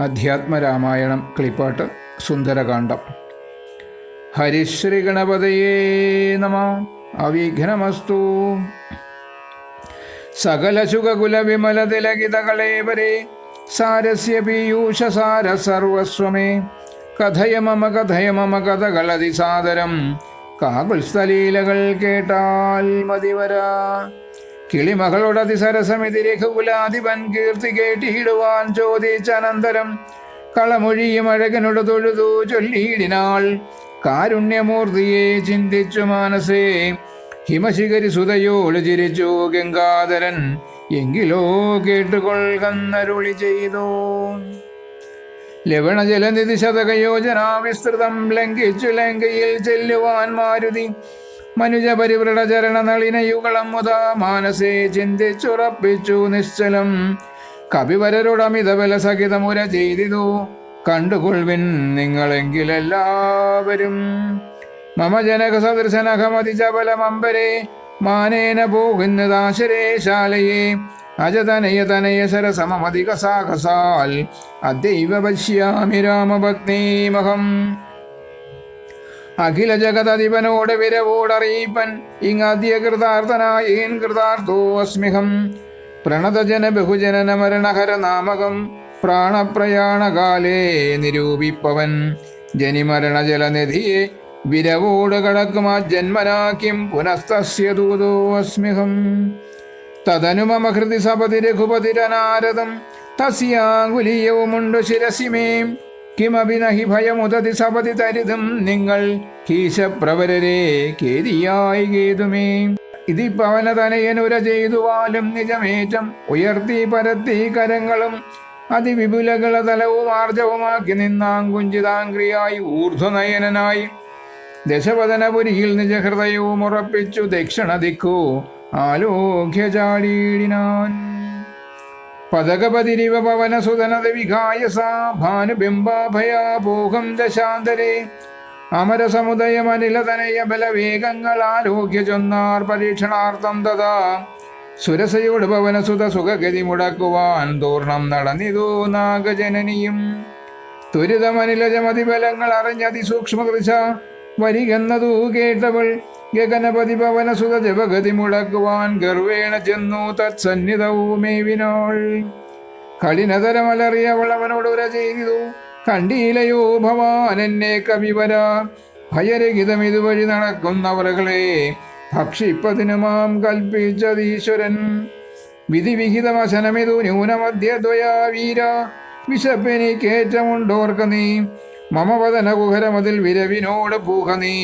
അധ്യാത്മരാമായണം ക്ലിപ്പാട്ട് സുന്ദരകാന്ഡം. ഹരിശ്രീ ഗണപതയേ നമ. അവിഘ്നമസ്തു. സകലശുഖകുല വിമല തിലകിതകളേവരെ സാരസ്യ പീയൂഷസാര സർവസ്വമേ കഥയ മമ കഥയ മമ കഥകളതി സാദരം കാകുൽസ്ഥലീലകൾ കേട്ടാൽ മതിവരാ. കിളിമകളുടെ അതിസരസമിതി രഘുകുലാധിപൻ കീർത്തി കേട്ടിയിടുവാൻ ചോദിച്ചനന്തരം കളമൊഴിയും അഴകനോട് തൊഴുതു ചൊല്ലിയിടിനാൾ കാരുണ്യമൂർത്തിയെ ചിന്തിച്ചു മാനസേ. ഹിമശിഖരി സുതയോട് ചിരിച്ചു ഗംഗാധരൻ എങ്കിലോ കേട്ടുകൊള്ളുന്നരുളി ചെയ്തു ലവണ ജലനിധി ശതകയോജന വിസ്തൃതം ലംഘിച്ചു ലങ്കയിൽ ചെല്ലുവാൻ മാരുതി. മനുജ പരിവൃഢ ചരണ നളിനയുഗളം മുത മാനസേ ചിന്തിച്ചുറപ്പിച്ചു നിശ്ചലം. കവിവരരുടമിതബല സഹിതമുര ചെയ്തിതു. കണ്ടുകൊൾവിൻ നിങ്ങളെങ്കിലെല്ലാവരും. മമ ജനക സദൃശനഖമതി ചബലമമ്പരെ മാനേന പോകുന്നതാശരേ ശാലയെ. അജതനയ തനയ സരസമധിക സാഹസാൽ. അദ്ദൈവ പശ്യാമി രാമഭക്തീമഹം അഖില ജഗതധിപനോട് വിരവോടറിയിപ്പൻ ഇങ്ങാദ്യ കൃതാർത്ഥനായേൻ കൃതാർത്ഥോ അസ്മിഹം പ്രണതജന ബഹുജനന മരണഹര നാമകം പ്രാണപ്രയാണകാലേ നിരൂപിപ്പവൻ. ജനിമരണ ജലനിധിയെ വിരവോട് കടക്കുമാ ജന്മനാക്കിം പുനസ്തസ്യ ദൂതോ അസ്മിഹം തദനു മമ ഹൃദി സപതി രഘുപതിരനാരദം തസ്യാങ്കുലീയവുമുണ്ടു ശിരസിമേ. കിമപി നഹി ഭയമുദതി സപതി തരിതും നിങ്ങൾ കീശപ്രവരരെ കേരിയായി കേതുമേ. ഇതി പവനതനയനുര ചെയ്തുവാലും നിജമേറ്റം ഉയർത്തി പരത്തി കരങ്ങളും അതിവിപുലകള തലവും ആർജവുമാക്കി നിന്നാങ്കുഞ്ചിതാംഗ്രിയായി ഊർധ്വനയനായി. ദശവദനപുരിയിൽ നിജഹൃദയവും ഉറപ്പിച്ചു ദക്ഷിണ ദിക്കു ആലോക്യ പദകപതിരിവ പവനസുതനത ദശാന്തരേ. അമരസമുദയമനിലതനയ ബലവേഗങ്ങൾ ആരോഗ്യ ചൊന്നാർ പരീക്ഷണാർത്ഥം തഥാ. സുരസയോട് ഭവനസുത സുഖഗതി മുടക്കുവാൻ തൂർണം നടന്നിതു നാഗജനനിയും. ത്വരിതമനിലജമതിബലങ്ങൾ അറിഞ്ഞതിസൂക്ഷ്മകൃശ വരികെന്നതു കേട്ടവൾ ഗഗനപതി പവനസുത ജപഗതി മുടക്കുവാൻ ഗർവേണ ചെന്നു തത്സന്നിധവുമേവിനോൾ കളിനതരമലറിയവൾ അവനോട് ഉര ചെയ്തു കണ്ടീലയോ ഭവാൻ എന്നെ കവിവര ഭയരഹിതം ഇതുവഴി നടക്കുന്നവറുകളെ ഭക്ഷിപ്പതിനു മാം കൽപ്പിച്ചതീശ്വരൻ. വിധിവിഹിതമശനമിതു ന്യൂനമധ്യദ്വയാ വീര വിശപ്പെനിക്കേറ്റമുണ്ടോർക്ക നീ. മമവദന കുഹരമതിൽ വിരവിനോട് പൂഹ നീ.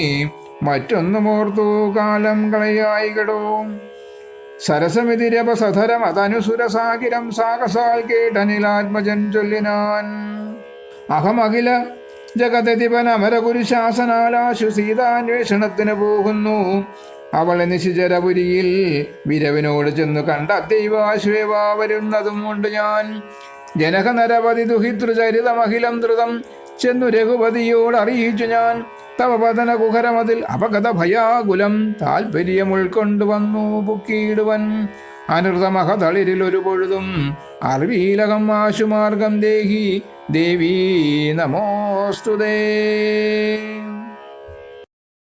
മറ്റൊന്നുമോർത്തു കാലം കളയായി കടോ. സരസമിതിരപസധരം അതനുസുരസാകിരം സാഹസാൽ കേട്ടനിലാത്മജൻ ചൊല്ലിനാൻ. അഹമഖില ജഗതതിപൻ അമരകുരുശാസനാലാശു സീതാന്വേഷണത്തിന് പോകുന്നു. അവളെ നിശിചരപുരിയിൽ വിരവിനോട് ചെന്നു കണ്ട ദൈവാശ്വേവാവരുന്നതും കൊണ്ട് ഞാൻ. ജനക നരപതി ദുഹിതൃചരിതമഖിലം ധൃതം ചെന്നു രഘുപതിയോട് അറിയിച്ചു ഞാൻ. തവ പതന കുഹരമതിൽ അപകത ഭയാകുലം താൽപര്യം ഉൾക്കൊണ്ടുവന്നു പുക്കിയിടുവൻ. അനൃതമഹതളിരിൽ ഒരു പൊഴുതും അറിവീലകം ആശുമാർഗം ദേഹി. ദേവീ നമോസ്തുതേ.